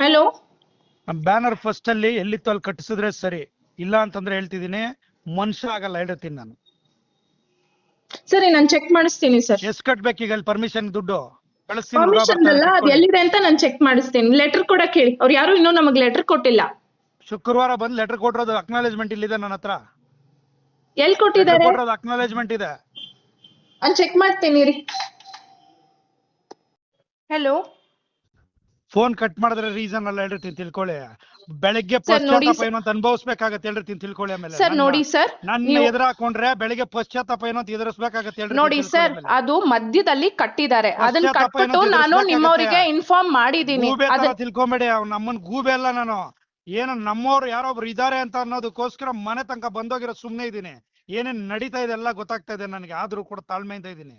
Hello banner first ಅಲ್ಲಿ ಎಲ್ಲಿತ್ತು ಅಲ್ಲಿ ಕಟ್ಟಿಸಿದ್ರೆ ಸರಿ. ಇಲ್ಲ ಅಂತಂದ್ರೆ ಹೇಳ್ತಿದೀನಿ ಮನುಷ್ಯ ಆಗಲ್ಲ ಹೇಳಿರ್ತೀನಿ ನಾನು. ಸರಿ ನಾನು ಚೆಕ್ ಮಾಡಿಸ್ತೀನಿ ಸರ್ ಎಷ್ಟ್ ಕಟ್ಬೇಕು ಈಗ ಅಲ್ಲಿ ಪರ್ಮಿಷನ್ ದುಡ್ಡು? ಕಳಿಸ್ತೀನಿ ಹುಡ್ಗ ಪರ್ಮಿಷನ್ ಬರ್ತಾನೆ ಅಲ್ಲ ಅದು. ಎಲ್ಲಿದೆ ಅಂತ ನಾನು ಚೆಕ್ ಮಾಡಿಸ್ತೀನಿ. ಲೆಟರ್ ಕೊಡಕ್ಕೆ ಹೇಳಿ ಅವ್ರು ಯಾರು ಇನ್ನೂ ನಮಗ್ ಲೆಟರ್ ಕೊಟ್ಟಿಲ್ಲ. ಶುಕ್ರವಾರ ಬಂದ್ ಲೆಟರ್ ಕೊಟ್ಟಿರೋದು ಅಕ್ನಾಲೇಜ್ಮೆಂಟ್ ಇಲ್ಲಿದೆ ನನ್ನ ಹತ್ರ. ಎಲ್ಲಿ ಕೊಟ್ಟಿದ್ದಾರೆ? ಕೊಟ್ಟಿರೋದು ಅಕ್ನಾಲೇಜ್ಮೆಂಟ್ ಇದೆ. ನಾನು ಚೆಕ್ ಮಾಡ್ತೀನಿ ರೀ. ಹಲೋ ಫೋನ್ ಕಟ್ ಮಾಡಿದ್ರೆ ರೀಸನ್ ಅಲ್ಲ ಹೇಳಿರ್ತೀನಿ ತಿಳ್ಕೊಳ್ಳಿ. ಬೆಳಗ್ಗೆ ಪಶ್ಚಾತ್ತಾಪ ಏನೋ ಅಂತ ಅನುಭವಿಸ್ಬೇಕಾಗತ್ತೆ ಹೇಳಿರ್ತೀನಿ ತಿಳ್ಕೊಳ್ಳಿ ಆಮೇಲೆ. ಸರ್ ನೋಡಿ ಸರ್ ನನ್ನ ಎದುರ ಹಾಕೊಂಡ್ರೆ ಬೆಳಿಗ್ಗೆ ಪಶ್ಚಾತ್ತಾಪ ಏನೋ ಅಂತ ಎದುರಿಸ್ಬೇಕಾಗತ್ತೆ ಹೇಳ್ರಿ ನೋಡಿ ಸರ್ ಅದು ಮಧ್ಯದಲ್ಲಿ ಕಟ್ಟಿದ್ದಾರೆ. ಅದನ್ನ ಕಟ್ಬಿಟ್ಟು ನಾನು ನಿಮ್ಮವರಿಗೆ ಇನ್ಫಾರ್ಮ್ ಮಾಡಿದೀನಿ ತಿಳ್ಕೊಂಬೇಡಿ ಅವ್ನ ನಮ್ಮನ್ ಗೂಬೆ ಅಲ್ಲ ನಾನು. ಏನೋ ನಮ್ಮವ್ರು ಯಾರೊಬ್ರು ಇದಾರೆ ಅಂತ ಅನ್ನೋದಕ್ಕೋಸ್ಕರ ಮನೆ ತನಕ ಬಂದೋಗಿರೋ ಸುಮ್ನೆ ಇದೀನಿ. ಏನೇನ್ ನಡೀತಾ ಇದೆ ಎಲ್ಲ ಗೊತ್ತಾಗ್ತಾ ಇದೆ ನನಗೆ. ಆದ್ರೂ ಕೂಡ ತಾಳ್ಮೆಯಿಂದ ಇದೀನಿ.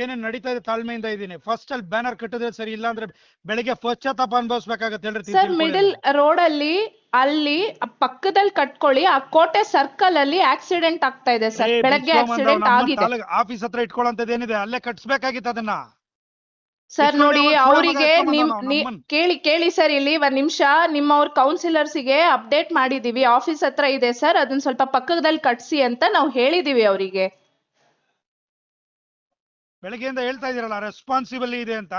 ಏನೇನ್ ನಡೀತಾ ಇದೆ ತಾಳ್ಮೆಯಿಂದ ಇದೀನಿ ಫಸ್ಟ್ ಅಲ್ಲಿ ಬ್ಯಾನರ್ ಕಟ್ಟಿದ್ರೆ ಸರಿ ಇಲ್ಲ ಅಂದ್ರೆ ಬೆಳಿಗ್ಗೆ ಪಶ್ಚಾತ್ತಾಪ ಅನ್ಭವಿಸ್ಬೇಕಾಗತ್ತೆ ಹೇಳ್ರಿ ಸರ್ ಮಿಡಲ್ ರೋಡ್ ಅಲ್ಲಿ ಅಲ್ಲಿ ಪಕ್ಕದಲ್ಲಿ ಕಟ್ಕೊಳ್ಳಿ ಆ ಕೋಟೆ ಸರ್ಕಲ್ ಅಲ್ಲಿ ಆಕ್ಸಿಡೆಂಟ್ ಆಗ್ತಾ ಇದೆ ಸರ್ ಬೆಳಗ್ಗೆ ಆಕ್ಸಿಡೆಂಟ್ ಆಗಿದೆ. ಆಫೀಸ್ ಹತ್ರ ಇಟ್ಕೊಳ್ಳೋಂಥದ್ದು ಏನಿದೆ? ಅಲ್ಲೇ ಕಟ್ಸ್ಬೇಕಾಗಿತ್ತು ಅದನ್ನ. ಸರ್ ನೋಡಿ ಅವರಿಗೆ ನಿಮ್. ಕೇಳಿ ಕೇಳಿ ಸರ್ ಇಲ್ಲಿ ಒಂದ್ ನಿಮಿಷ. ನಿಮ್ಮವ್ರ ಕೌನ್ಸಿಲರ್ಸಿಗೆ ಅಪ್ಡೇಟ್ ಮಾಡಿದೀವಿ. ಆಫೀಸ್ ಹತ್ರ ಇದೆ ಸರ್ ಅದನ್ನ ಸ್ವಲ್ಪ ಪಕ್ಕದಲ್ಲಿ ಕಟ್ಸಿ ಅಂತ ನಾವು ಹೇಳಿದೀವಿ ಅವರಿಗೆ. ಬೆಳಗ್ಗೆಯಿಂದ ಹೇಳ್ತಾ ಇದೀರಲ್ಲ ರೆಸ್ಪಾನ್ಸಿಬಲ್ ಇದೆ ಅಂತ.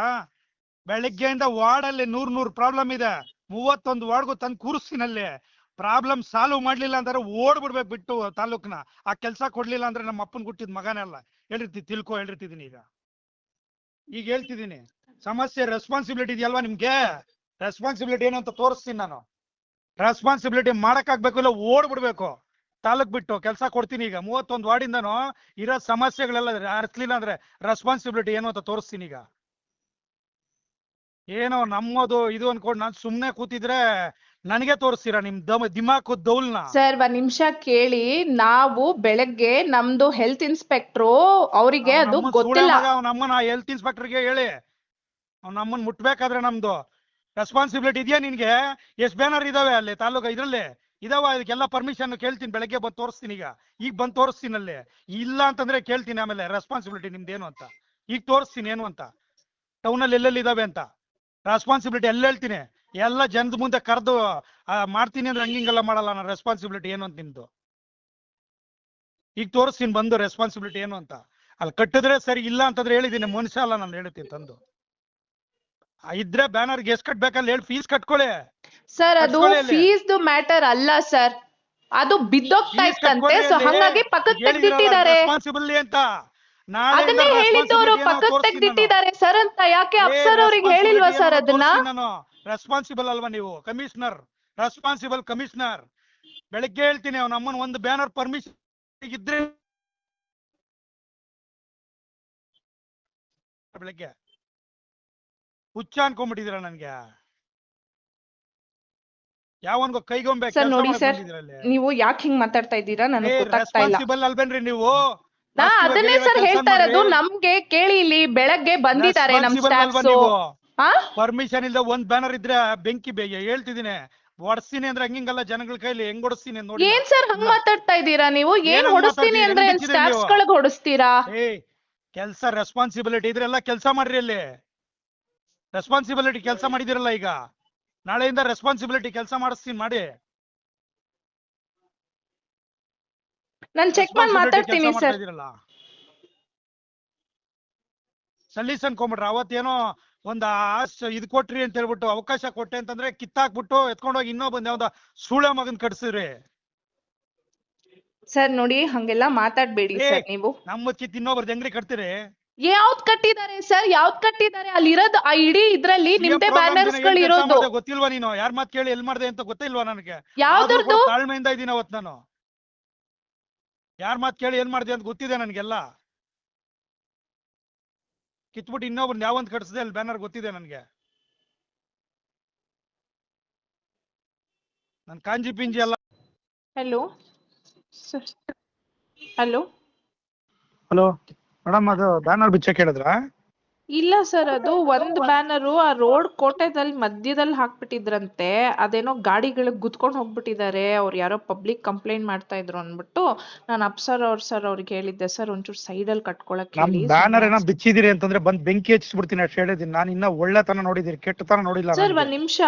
ಬೆಳಗ್ಗೆಯಿಂದ ವಾರ್ಡ್ ಅಲ್ಲಿ ನೂರ್ ನೂರ್ ಪ್ರಾಬ್ಲಮ್ ಇದೆ. ಮೂವತ್ತೊಂದು ವಾರ್ಡ್ಗೂ ತಂದು ಕೂರಿಸ್ತೀನಲ್ಲಿ. ಪ್ರಾಬ್ಲಮ್ ಸಾಲ್ವ್ ಮಾಡ್ಲಿಲ್ಲ ಅಂದ್ರೆ ಓಡ್ಬಿಡ್ಬೇಕು ಬಿಟ್ಟು ತಾಲೂಕ್ನ. ಆ ಕೆಲಸ ಕೊಡ್ಲಿಲ್ಲ ಅಂದ್ರೆ ನಮ್ಮ ಅಪ್ಪನ ಹುಟ್ಟಿದ ಮಗನೇ ಅಲ್ಲ. ಹೇಳಿರ್ತಿ, ತಿಳ್ಕೊ ಹೇಳಿರ್ತಿದೀನಿ ಈಗ. ಈಗ ಹೇಳ್ತಿದೀನಿ ಸಮಸ್ಯೆ ರೆಸ್ಪಾನ್ಸಿಬಿಲಿಟಿ ಇದೆಯಲ್ವಾ ನಿಮ್ಗೆ? ರೆಸ್ಪಾನ್ಸಿಬಿಲಿಟಿ ಏನು ಅಂತ ತೋರಿಸ್ತೀನಿ ನಾನು. ರೆಸ್ಪಾನ್ಸಿಬಿಲಿಟಿ ಮಾಡಕ್ಕಾಗ್ಬೇಕು ಇಲ್ಲ, ಓಡ್ಬಿಡ್ಬೇಕು. ತಾಲೂಕ್ ಬಿಟ್ಟು ಕೆಲಸ ಕೊಡ್ತೀನಿ ಈಗ. ಮೂವತ್ತೊಂದು ವಾರ್ಡಿಂದನೂ ಇರೋ ಸಮಸ್ಯೆಗಳೆಲ್ಲ ಅರ್ಸ್ಲಿಲ್ಲ ಅಂದ್ರೆ ರೆಸ್ಪಾನ್ಸಿಬಿಲಿಟಿ ಏನು ಅಂತ ತೋರಿಸ್ತೀನಿ ಈಗ. ಏನೋ ನಮ್ಮದು ಇದು ಅನ್ಕೊಂಡು ನಾನು ಸುಮ್ನೆ ಕೂತಿದ್ರೆ ನನಗೆ ತೋರಿಸ್ತೀರಾ ನಿಮ್ ದಮ್ ದಿಮಾಕು ದೌಲ್ನ? ಸರ್ ಒಂದ್ ನಿಮಿಷ ಕೇಳಿ. ನಾವು ಬೆಳಗ್ಗೆ ನಮ್ದು ಹೆಲ್ತ್ ಇನ್ಸ್ಪೆಕ್ಟ್ರು ಅವರಿಗೆ ಅದು ಗೊತ್ತಿಲ್ಲ. ನಮ್ಮನ್ನ ಹೆಲ್ತ್ ಇನ್ಸ್ಪೆಕ್ಟರ್ಗೆ ಹೇಳಿ. ಅವ್ನ್ ನಮ್ಮನ್ ಮುಟ್ಬೇಕಾದ್ರೆ ನಮ್ದು ರೆಸ್ಪಾನ್ಸಿಬಿಲಿಟಿ ಇದೆಯಾ ನಿನ್ಗೆ? ಎಷ್ಟ್ ಬ್ಯಾನರ್ ಇದಾವೆ ಅಲ್ಲಿ ತಾಲೂಕು ಇದ್ರಲ್ಲಿ ಇದಾವ, ಇದಕ್ಕೆಲ್ಲ ಪರ್ಮಿಷನ್ ಕೇಳ್ತೀನಿ, ಬೆಳಗ್ಗೆ ಬಂದು ತೋರಿಸ್ತೀನಿ ಈಗ. ಈಗ ಬಂದು ತೋರಿಸ್ತೀನಿ ಅಲ್ಲೇ. ಇಲ್ಲ ಅಂತಂದ್ರೆ ಕೇಳ್ತೀನಿ ಆಮೇಲೆ ರೆಸ್ಪಾನ್ಸಿಬಿಲಿಟಿ ನಿಮ್ದೇನು ಅಂತ. ಈಗ ತೋರಿಸ್ತೀನಿ ಏನು ಅಂತ. ಟೌನಲ್ಲಿ ಎಲ್ಲೆಲ್ಲಿ ಇದಾವೆ ಅಂತ. ರೆಸ್ಪಾನ್ಸಿಬಿಲಿಟಿ ಎಲ್ಲ ಹೇಳ್ತೀನಿ. ಎಲ್ಲ ಜನದ ಮುಂದೆ ಕರೆದು ಮಾಡ್ತೀನಿ ಅಂದ್ರೆ ಹಂಗಿಂಗೆಲ್ಲ ಮಾಡಲ್ಲ ನಾನು. ರೆಸ್ಪಾನ್ಸಿಬಿಲಿಟಿ ಏನು ಅಂತ ನಿಮ್ದು? ಈಗ ತೋರಿಸ್ತೀನಿ, ಬಂದು ರೆಸ್ಪಾನ್ಸಿಬಿಲಿಟಿ ಏನು ಅಂತ. ಅಲ್ಲಿ ಕಟ್ಟಿದ್ರೆ ಸರಿ, ಇಲ್ಲ ಅಂತಂದ್ರೆ ಹೇಳಿದ್ದೀನಿ. ಮನುಷ್ಯ ಅಲ್ಲ ನಾನು ಹೇಳ್ತೀನಿ ತಂದು. ಇದ್ರೆ ಬ್ಯಾನರ್ಗೆ ಎಷ್ಟು ಕಟ್ಬೇಕಲ್ಲ ಹೇಳಿ ಫೀಸ್ ಕಟ್ಕೊಳ್ಳಿ. ಸರ್ ಅದು ಫೀಸ್ ಮ್ಯಾಟರ್ ಅಲ್ಲ ಸರ್ ಅದು ಬಿದ್ದೋಗ್ತಾ ಇತ್ತಂತೆ ಸೊ ಹಂಗಾಗಿ ಪಕ್ಕಕ್ಕೆ ತೆಗ್ದಿಟ್ಟಿದ್ದಾರೆ. ರೆಸ್ಪಾನ್ಸಿಬಲ್ ಅಂತ. ಅದನ್ನೇ ಹೇಳಿದ್ದು ಅವರು ಪಕ್ಕಕ್ಕೆ ತೆಗ್ದಿಟ್ಟಿದ್ದಾರೆ ಸರ್ ಅಂತ ಯಾಕೆ ಅಪ್ಸರ್ ಅವ್ರಿಗೆ ಹೇಳಿಲ್ವಾ ಸರ್ ಅದನ್ನ? ನಾನು. ರೆಸ್ಪಾನ್ಸಿಬಲ್ ಅಲ್ವಾ ನೀವು? ಕಮಿಷನರ್ ರೆಸ್ಪಾನ್ಸಿಬಲ್ ಕಮಿಷನರ್ ಬೆಳಗ್ಗೆ ಹೇಳ್ತೀನಿ ಅವ್ನ ಅಮ್ಮನ ಒಂದು ಬ್ಯಾನರ್ ಪರ್ಮಿಷನ್ ಇದ್ರೆ ಬೆಳಗ್ಗೆ. ಹುಚ್ಚ ಅನ್ಕೊಂಡ್ಬಿಟ್ಟಿದ್ದೀರಾ ನನ್ಗೆ. ಯಾವನ್ಗೋ ಕೈಗೊಂಬೆ ಸರ್ ನೋಡಿ ಅಲ್ಲಿ. ನೀವು ಯಾಕೆ ಹಿಂಗ್ ಮಾತಾಡ್ತಾ ಇದ್ದೀರಾ? ನನಗೆ ಗೊತ್ತಾಗ್ತಾ ಇಲ್ಲ. ಅಲ್ವೇನ್ರಿ ನೀವು? ನಾ ಅದನ್ನೇ ಸರ್ ಹೇಳ್ತಾ ಇರೋದು. ನಮ್ಗೆ ಕೇಳಿ ಇಲ್ಲಿ ಬೆಳಗ್ಗೆ ಬಂದಿದ್ದಾರೆ ನಮ್ ಸ್ಟಾಫ್ಸ್? ಪರ್ಮಿಷನ್ ಇಲ್ದ ಒಂದ್ ಬ್ಯಾನರ್ ಇದ್ರೆ ಬೆಂಕಿ ಬೇಗ ಹೇಳ್ತಿದ್ದೀನಿ. ಹೊಡ್ಸ್ತೀನಿ ಅಂದ್ರೆ ಹಂಗಿಂಗಲ್ಲ ಜನಗಳ ಕೈಲಿ ಹೆಂಗ್ ಹೊಡಿಸ್ತೀನಿ ನೋಡಿ ಏನ್ ಸರ್ ಹಂಗ್ ಮಾತಾಡ್ತಾ ಇದ್ದೀರಾ ನೀವು? ಏನ್ ಹೊಡಿಸ್ತೀನಿ? ಅಂದ್ರೆ ಸ್ಟಾಫ್ಸ್ ಗಳಿಗೆ ಹೊಡಿಸ್ತೀರಾ? ಕೆಲ್ಸ ರೆಸ್ಪಾನ್ಸಿಬಿಲಿಟಿ ಇದ್ರೆಲ್ಲ ಕೆಲಸ ಮಾಡ್ರಿ ಅಲ್ಲಿ. ರೆಸ್ಪಾನ್ಸಿಬಿಲಿಟಿ ಕೆಲಸ ಮಾಡಿದಿರಲ್ಲ ಈಗ. ನಾಳೆಯಿಂದ ರೆಸ್ಪಾನ್ಸಿಬಿಲಿಟಿ ಕೆಲಸ ಮಾಡಿಸ್ತೀನಿ ಮಾಡಿ. ನಾನು ಚೆಕ್ ಮಾಡಿ ಮಾತಾಡ್ತೀನಿ ಸರ್. ಸಲೀಸ್ ಅನ್ಕೊಂಬಿಟ್ರ ಅವತ್ತೇನೋ ಒಂದ್ ಆಸ್ ಇದ್ ಕೊಟ್ರಿ ಅಂತ ಹೇಳ್ಬಿಟ್ಟು ಅವಕಾಶ ಕೊಟ್ಟೆ ಅಂತಂದ್ರೆ ಕಿತ್ತಾಕ್ಬಿಟ್ಟು ಎತ್ಕೊಂಡೋಗಿ ಇನ್ನೊಬ್ಬಂದ್ ಯಾವ್ದ ಸೂಳೆ ಮಗನ್ ಕಟ್ಸಿದ್ರಿ. ಸರ್ ನೋಡಿ ಹಂಗೆಲ್ಲ ಮಾತಾಡ್ಬೇಡಿ ಸರ್ ನೀವು. ನಮ್ಮ ಕಿತ್ ಇನ್ನೊಬ್ರದ್ದು ಹೆಂಗ್ರಿ ಕಟ್ತೀರಿ? ಯಾವ್ದ್ ಕಟ್ಟಿದ್ದಾರೆ ಸರ್? ಯಾವ್ದ್ ಕಟ್ಟಿದ್ದಾರೆ? ಅಲ್ಲಿ ಇರೋದು ಆ ಇಡೀ ಇದ್ರಲ್ಲಿ ನಿಮ್ದೆ ಬ್ಯಾನರ್ಸ್ಗಳು ಇರೋದು ಗೊತ್ತಿಲ್ವಾ ನೀನು? ಯಾರ್ ಮಾತ್ ಕೇಳಿ ಎಲ್ ಮಾಡ್ದೆ ಅಂತ ಗೊತ್ತಿಲ್ವಾ ನನಗೆ? ಯಾವ್ದು ಯಾವ್ದ್ರದ್ದು ತಾಳ್ಮೆಯಿಂದ ಇದೀನಿ ಅವತ್ ನಾನು. ಯಾರ್ ಮಾತ್ ಕೇಳಿ ಏನ್ ಮಾಡ್ದೆ ಅಂತ ಗೊತ್ತಿದೆ ನನ್ಗೆಲ್ಲ. ಕಿತ್ಬಿಟ್ಟು ಇನ್ನೊಬ್ರು ಯಾವಂತ ಕಟ್ಸದೆ ಅಲ್ಲಿ ಬ್ಯಾನರ್ ಗೊತ್ತಿದೆ ನನ್ಗೆ. ನನ್ ಕಾಂಜಿ ಪಿಂಜಿ ಅಲ್ಲ ಹಲೋ ಹಲೋ ಹಲೋ ಮೇಡಮ್ ಅದು ಬ್ಯಾನರ್ ಬಿಚ್ಚಕ್ ಹೇಳಿದ್ರ ಇಲ್ಲ ಸರ್ ಅದು ಒಂದ್ ಬ್ಯಾನರು ಆ ರೋಡ್ ಕೋಟೆದಲ್ಲಿ ಮಧ್ಯದಲ್ಲಿ ಹಾಕ್ಬಿಟ್ಟಿದ್ರಂತೆ ಅದೇನೋ ಗಾಡಿಗಳಿಗೆ ಗುದ್ಕೊಂಡು ಹೋಗ್ಬಿಟ್ಟಿದ್ದಾರೆ ಅವ್ರು ಯಾರೋ ಪಬ್ಲಿಕ್ ಕಂಪ್ಲೇಂಟ್ ಮಾಡ್ತಾ ಇದ್ರು ಅಂದ್ಬಿಟ್ಟು ನಾನು ಅಪ್ಸರ್ ಅವ್ರ ಸರ್ ಅವ್ರಿಗೆ ಹೇಳಿದ್ದೆ ಸರ್ ಒಂಚೂರು ಸೈಡಲ್ಲಿ ಕಟ್ಕೊಳಕ್ ನಮ್ ಹೇಳಿ ಬ್ಯಾನರ್ ಏನೋ ಬಿಚ್ಚಿದಿರಿ ಅಂತಂದ್ರೆ ಬಂದ್ ಬೆಂಕಿ ಹಚ್ಚಿಸ್ಬಿಡ್ತೀನಿ ಅಷ್ಟು ಹೇಳಿದೀನಿ ನಾನು ಇನ್ನ ಒಳ್ಳೆತನ ನೋಡಿದಿರಿ ಕೆಟ್ಟತನ ನೋಡಿಲ್ಲ ಸರ್. ಒಂದ್ ನಿಮಿಷ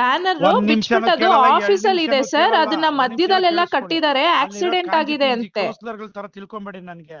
ಬ್ಯಾನರ್ ಒಂದ್ ನಿಮಿಷನೂ ಬಿಚ್ಬಿಟ್ಟು ಅದು ಕೇಳಲ್ಲ, ಎರಡ್ ಆಫೀಸ್ ಅಲ್ಲಿ ಇದೆ ನಿಮಿಷನೂ ಸರ್ ಕೇಳಲ್ಲ, ಅದನ್ನ ಒಂದ್ ನಿಮಿಷ ಮಧ್ಯದಲ್ಲೆಲ್ಲ ಕೇಳಿಸ್ಕೊಳ್ಳಿ. ಕಟ್ಟಿದ್ದಾರೆ ಆಕ್ಸಿಡೆಂಟ್ ಆಗಿದೆ ಅಂತೆ ತರ ತಿಳ್ಕೊಂಬೇಡಿ ನನ್ಗೆ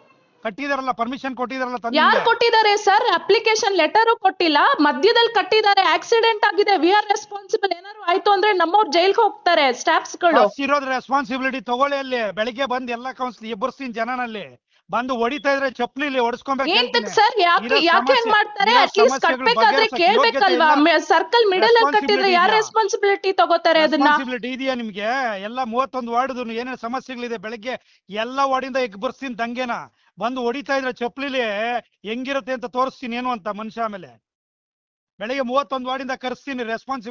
ಕಟ್ಟಿದಾರಲ್ಲ ಪರ್ಮಿಷನ್ ಕೊಟ್ಟಿದಾರಲ್ಲ ಯಾರು ಕೊಟ್ಟಿದ್ದಾರೆ ಸರ್? ಅಪ್ಲಿಕೇಶನ್ ಲೆಟರ್ ಕೊಟ್ಟಿಲ್ಲ. ಮಧ್ಯದಲ್ಲಿ ಕಟ್ಟಿದ್ದಾರೆ. ಆಕ್ಸಿಡೆಂಟ್ ಆಗಿದೆ. ವಿ ಆರ್ ರೆಸ್ಪಾನ್ಸಿಬಲ್ ಏನಾದ್ರು ಆಯ್ತು ಅಂದ್ರೆ ನಮ್ಮವ್ರು ಜೈಲ್ಗೆ ಹೋಗ್ತಾರೆ ಸ್ಟಾಫ್ಸ್ಗಳು. ಇರೋದ್ ರೆಸ್ಪಾನ್ಸಿಬಿಲಿಟಿ ತಗೊಳ್ಳಿ ಅಲ್ಲಿ. ಬೆಳಿಗ್ಗೆ ಬಂದ್ ಎಲ್ಲಾ ಕೌನ್ಸಿಲ್ ಎಬ್ಬರ್ಸ್ತೀನಿ ಜನನಲ್ಲಿ. ಬಂದು ಹೊಡಿತಾ ಇದ್ರೆ ಚಪ್ಪಲಿ ಹೊಡ್ಸ್ಕೊಂಬೇಕು ಸರ್? ಯಾಕೆ ಯಾಕೆ ಹೆಂಗ್ ಮಾಡ್ತಾರೆ? ಅಟ್ಲೀಸ್ಟ್ ಕಟ್ಬೇಕಾದ್ರೆ ಬಗೆಹರಿಸಕ್ಕೆ ಕೇಳ್ಬೇಕಲ್ವಾ? ಸರ್ಕಲ್ ಮಿಡಲ್ ಅಲ್ಲಿ ಕಟ್ಟಿದ್ರೆ ಯಾರು ಇದೆಯಾ? ರೆಸ್ಪಾನ್ಸಿಬಿಲಿಟಿ ತಗೋತಾರೆ ಅದನ್ನ? ರೆಸ್ಪಾನ್ಸಿಬಿಲಿಟಿ ಇದೆಯಾ ನಿಮ್ಗೆ? ಎಲ್ಲ ಮೂವತ್ತೊಂದು ವಾರ್ಡ್ದು ಏನೇನು ಸಮಸ್ಯೆಗಳಿದೆ? ಬೆಳಗ್ಗೆ ಎಲ್ಲ ವಾರ್ಡಿಂದ ಎಗ್ಬರ್ಸ್ತೀನಿ ದಂಗೆನ. ಬಂದು ಹೊಡಿತಾ ಇದ್ರೆ ಚಪ್ಪಲಿಲಿ ಹೆಂಗಿರುತ್ತೆ ಅಂತ ತೋರಿಸ್ತೀನಿ ಏನು ಅಂತ ಮನುಷ್ಯ ಆಮೇಲೆ. ಬೆಳಗ್ಗೆ ಮೂವತ್ತೊಂದು ವಾರ್ಡಿಂದ ಕರೆಸ್ತೀನಿ ರೆಸ್ಪಾನ್ಸಿಬಿಲಿಟಿ